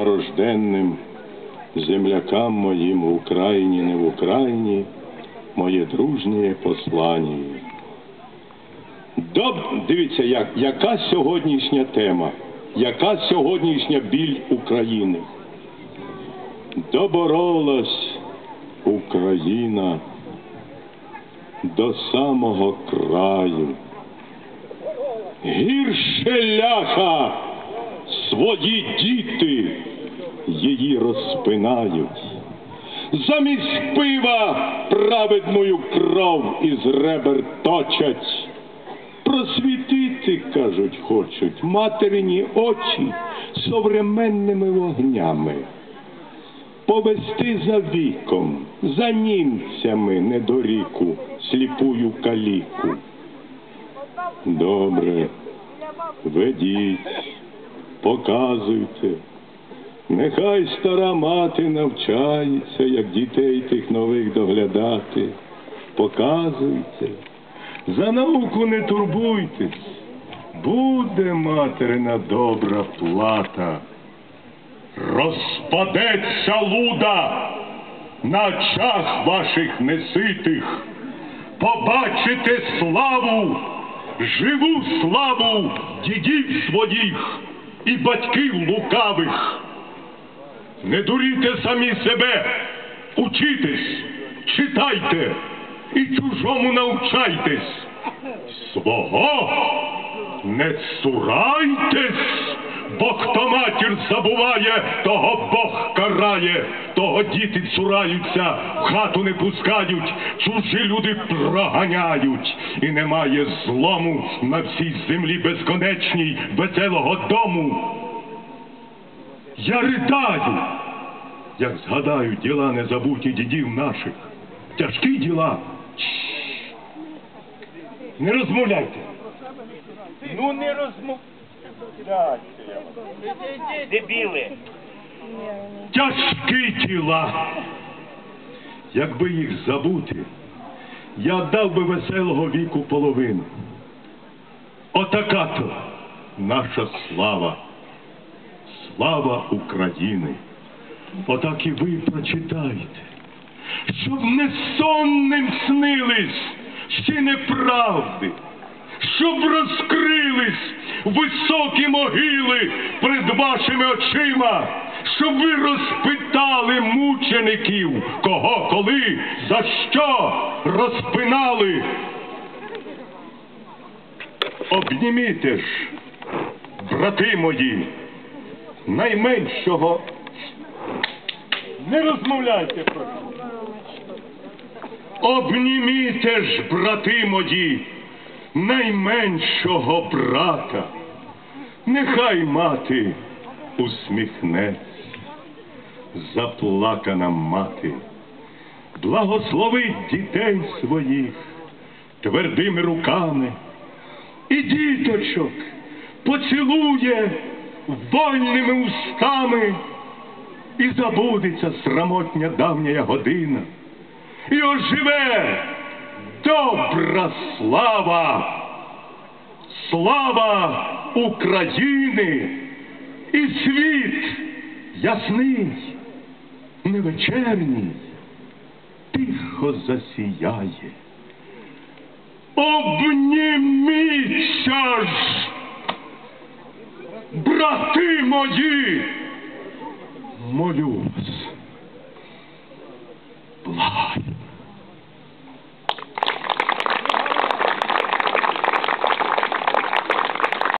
рожденним, землякам моїм в Україні, не в Україні, моє дружнє послання. Доб... Дивіться, як, яка сьогоднішня тема, яка сьогоднішня біль України. Доборолась Україна до самого краю. Гірше ляха свої діти її розпинають. Замість пива праведною кров із ребер точать. Просвітити, кажуть, хочуть материні очі современними вогнями. Повести за віком, за німцями недоріку, сліпую каліку. Добре, ведіть, показуйте. Нехай стара мати навчається, як дітей тих нових доглядати. Показуйте. За науку не турбуйтесь. Буде материна добра плата. Розпадеться луда на очах ваших неситих. Побачите славу, живу славу дідів своїх і батьків лукавих. Не дуріте самі себе, учітесь, читайте і чужому навчайтесь. Свого не цурайтесь, бо хто матір забуває, того Бог карає, того діти цураються, в хату не пускають, чужі люди проганяють, і немає злому на всій землі безконечній веселого дому. Я ридаю, як згадаю діла незабуті дідів наших. Тяжкі діла. Не розмовляйте. Ну не розмовляйте. Дебіли. Тяжкі тіла. Якби їх забути, я дав би веселого віку половину. Отака то наша слава. Слава України. Отак і ви прочитайте, щоб не сонним снились ще неправди, щоб розкрились високі могили перед вашими очима, щоб ви розпитали мучеників, кого коли, за що розпинали. Обніміте ж, брати мої, найменшого. Не розмовляйте про це. Обніміте ж, брати мої, найменшого брата. Нехай мати усміхнеться, заплакана мати, благословить дітей своїх твердими руками. І діточок поцілує вольними устами, і забудеться срамотня давня година, і оживе добра слава, слава України і світ ясний, невечерній, тихо засіяє. Обніміться ж, брати мої, молю вас.